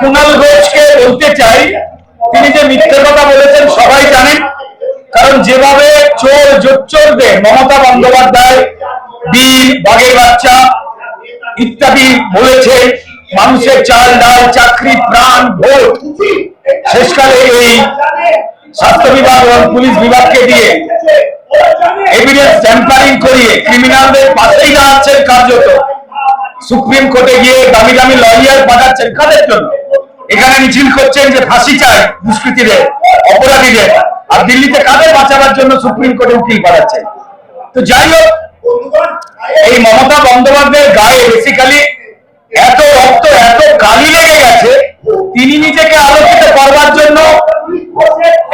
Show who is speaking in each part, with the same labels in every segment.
Speaker 1: কুণাল ঘোষকে বলতে চাই, তিনি যে মিথ্যে কথা বলেছেন সবাই জানেন, কারণ যেভাবে চোর জোচ্চোরদের মমতা বন্দ্যোপাধ্যায় বাচ্চা ইত্যাদি বলেছে, মানুষের চাল, ডাল, চাকরি, প্রাণ, ভোট। শেষকালে এই স্বাস্থ্য বিভাগ এবং পুলিশ বিভাগকে দিয়ে এভিডেন্স ট্যাম্পারিং করিয়ে ক্রিমিনালদের পাশেই দাঁড়াচ্ছেন কার্যত। সুপ্রিম কোর্টে গিয়ে দামি দামি লয়ার পাঠাচ্ছেন কাদের জন্য? এখানে মিছিল করছেন যে ফাঁসি চাই দুষ্কৃতীদের, অপরাধীদের। আর দিল্লিতে কাদের বাঁচাবার জন্য সুপ্রিম কোর্টে উকিল পাঠাচ্ছেন তো যাই হোক, এই মমতা বন্দ্যোপাধ্যায়ের গায়ে বেসিক্যালি এত রক্ত, এত কালি লেগে গেছে, তিনি নিজেকে আলোকিত করবার জন্য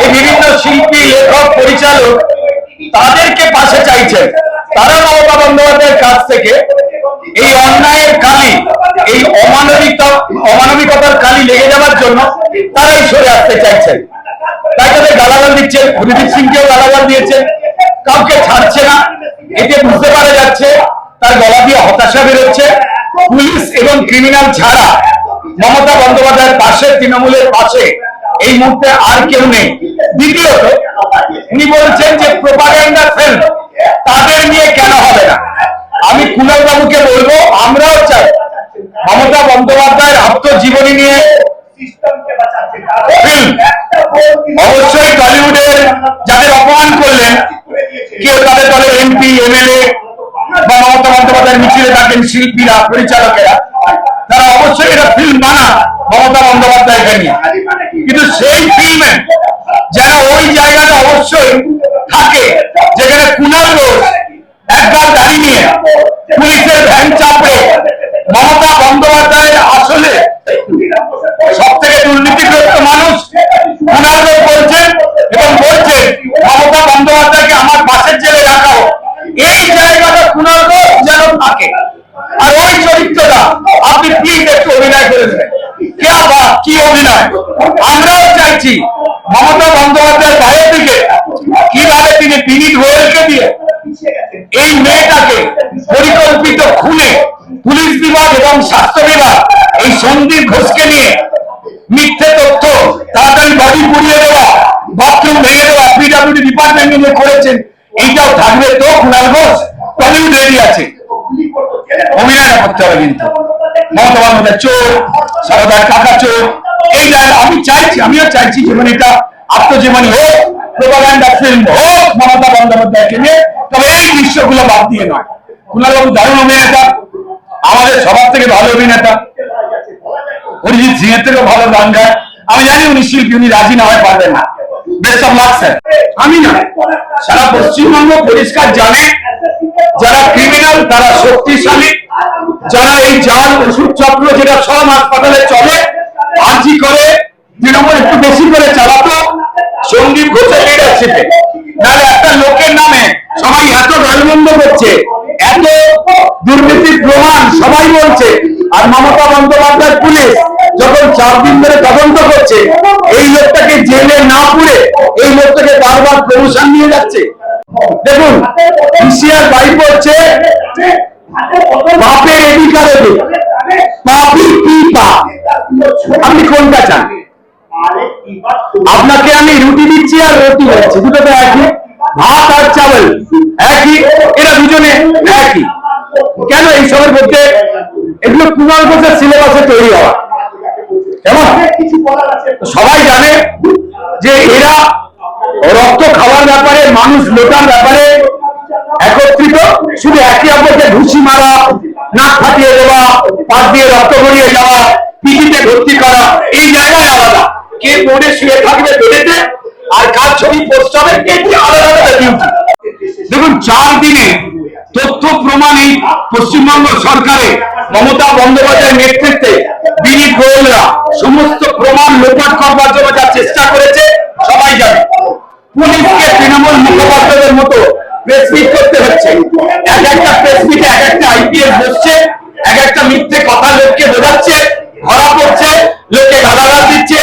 Speaker 1: এই বিভিন্ন শিল্পী, লেখক, পরিচালক তাদেরকে পাশে চাইছেন। তারা মমতা বন্দ্যোপাধ্যায়ের কাছ থেকে এই অমানবিক অমানবিকতার কালি লেগে যাওয়ার জন্য তারাই সরে আসতে চাইছেন। তাই তাদের গালাগাল দিচ্ছেন হরিদীপ সিংকেও গালাগাল দিয়েছেন কাউকে ছাড়ছে না, এতে বুঝতে পারা যাচ্ছে তার গলা দিয়ে হতাশা বেরোচ্ছে। পুলিশ এবং ক্রিমিনাল ছাড়া মমতা বন্দ্যোপাধ্যায়ের পাশে, তৃণমূলের পাশে এই মুহূর্তে আর কেউ নেই। দ্বিতীয়ত, উনি বলছেন যে প্রোপাগান্ডা ফিল্ম তাদের নিয়ে কেন হবে না? আমি কুণাল বাবুকে বলব, আমরাও বন্দ্যোপাধ্যায়ের আত্মজীবনী নিয়ে অবশ্যই টলিউডের যাদের অপমান করলেন কেউ তাদের দলের এমপি এমএলএ বা মমতা বন্দ্যোপাধ্যায়ের মিছিলে থাকেন শিল্পীরা পরিচালকেরা তারা অবশ্যই এটা ফিল্ম বানান মমতা বন্দ্যোপাধ্যায়কে নিয়ে। কিন্তু সেই ফিল্মে যেন ওই জায়গাটা অবশ্যই থাকে যেখানে কুণাল ঘোষ একবার দাঁড়িয়ে নিয়ে পুলিশের ভ্যান চাপড়ে মমতা দুর্নীতিগ্রস্ত মানুষ ঘোষ বলছেন এবং বলছেন, মমতা বন্দ্যোপাধ্যায়কে আমার পাশের জেলে রাখা এই জায়গাটা কুণাল যেন থাকে। আর ওই চরিত্রটা আপনি প্লিজ একটু অভিনয় করে দেবেন। কে অভিনয়? আমরাও চাইছি মমতা বন্দ্যোপাধ্যায়ের গায়ের দিকে কীভাবে তিনি বিনীত গোয়েলকে দিয়ে এই মেয়েটাকে পরিকল্পিত খুনে পুলিশ বিভাগ এবং স্বাস্থ্য বিভাগ এই সন্দীপ ঘোষকে নিয়ে মিথ্যে তথ্য তাড়াতাড়ি বডি পুড়িয়ে দেওয়া বাথরুম ভেঙে দেওয়া পিডাব্লিউডি ডিপার্টমেন্ট নিয়ে করেছেন, এইটাও থাকবে তো কুণাল ঘোষ? টলিউড রেডি আছে। অভিনয় করতে হবে কিন্তু। মমতা চোর কাকা চোর আমি চাইছি, আমিও চাইছি যেমন এটা আত্মজীবনী হোক প্রোপাগান্ডা ফিল্ম হোক, মমতা বন্দ্যোপাধ্যায়কে নিয়ে, তবে এই দৃশ্যগুলো বাদ দিয়ে নয়। কুণালবাবু দারুণ অভিনেতা, আমাদের সবার থেকে ভালো অভিনেতা। অরিজিৎ সিং এর থেকেও ভালো গান গায় আমি জানি উনি শিল্পী, উনি রাজি না হয় পারবেন না। বেস্ট অফ আমি না। সারা পশ্চিমবঙ্গ পরিষ্কার জানে, যারা ক্রিমিনাল তারা শক্তিশালী। যারা এই জাল, ওষুধ চক্র যেটা সব হাসপাতালে চলে, আর্জি করে, তৃণমূল একটু বেশি করে চালাতো, সন্দীপ ঘোষের লিডারশিপে নাহলে একটা লোকের নামে সবাই এত গালমন্দ করছে, এত দুর্নীতির প্রমাণ সবাই বলছে, আর মমতা বন্দ্যোপাধ্যায় পুলিশ যখন চার দিন ধরে তদন্ত করছে, এই লোকটাকে জেলে না পুড়ে এই লোকটাকে বারবার প্রমোশন নিয়ে যাচ্ছে। দেখুন ইসিআর বাড়ি পড়ছে, বাপের এদিকারে আপনি কোনটা চান? আপনাকে আমি রুটি দিচ্ছি আর রুটি দিচ্ছি দুটো তো একই। ভাত আর চাवल একই। এরা দুজনে একই। কেন এই সবের মধ্যে এগুলো ঘোষের সিলেবাসে তৈরি হওয়া? সবাই জানে যে এরা রক্ত খাওয়ার ব্যাপারে, মানুষ লোটার ব্যাপারে একত্রিত, শুধু একে অপরকে ঘুষি মারা, নাক ফাটিয়ে দেওয়া, পাশ দিয়ে রক্ত গড়িয়ে যাওয়া পিজিতে ভর্তি করা, এই জায়গায় আলাদা। কে বোর্ডে শুয়ে থাকবে বেডেতে আর কার ছবি পোস্ট হবে, এটি আলাদা দেখুন চার দিনে তথ্য প্রমাণ এই পশ্চিমবঙ্গ সরকারে মমতা বন্দ্যোপাধ্যায়ের নেতৃত্বে বিনীত গোয়েলরা সমস্ত প্রমাণ লোপাট করবার জন্য যা চেষ্টা করেছে, সবাই জানে। পুলিশকে তৃণমূল মুখপাত্রদের মতো প্রেস মিট করতে হচ্ছে। এক একটা প্রেস মিটে এক একটা আইপিএস বসছে, এক একটা মিথ্যে কথা লোককে বোঝাচ্ছে, ধরা পড়ছে লোকে গালাগাল দিচ্ছে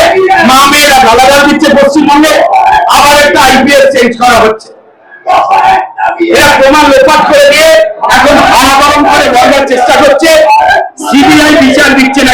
Speaker 1: মা মেয়েরা গালাগাল দিচ্ছে পশ্চিমবঙ্গে, আবার একটা আইপিএস চেঞ্জ করা হচ্ছে। এরা প্রমাণ লোপাট করে দিয়ে এখন হাওয়া করে বলবার চেষ্টা করছে সিবিআই বিচার দিচ্ছে না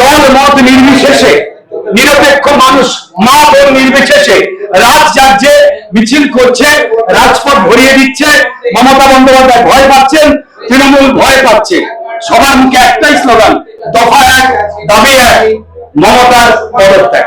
Speaker 1: দল মত নির্বিশেষে, নিরপেক্ষ মানুষ মা বোন নির্বিশেষে রাজ যাচ্ছে মিছিল করছে, রাজপথ ভরিয়ে দিচ্ছে, মমতা বন্দ্যোপাধ্যায় ভয় পাচ্ছেন, তৃণমূল ভয় পাচ্ছে। সবার মুখে একটাই স্লোগান, দফা এক, দাবি এক, মমতার পদত্যাগ।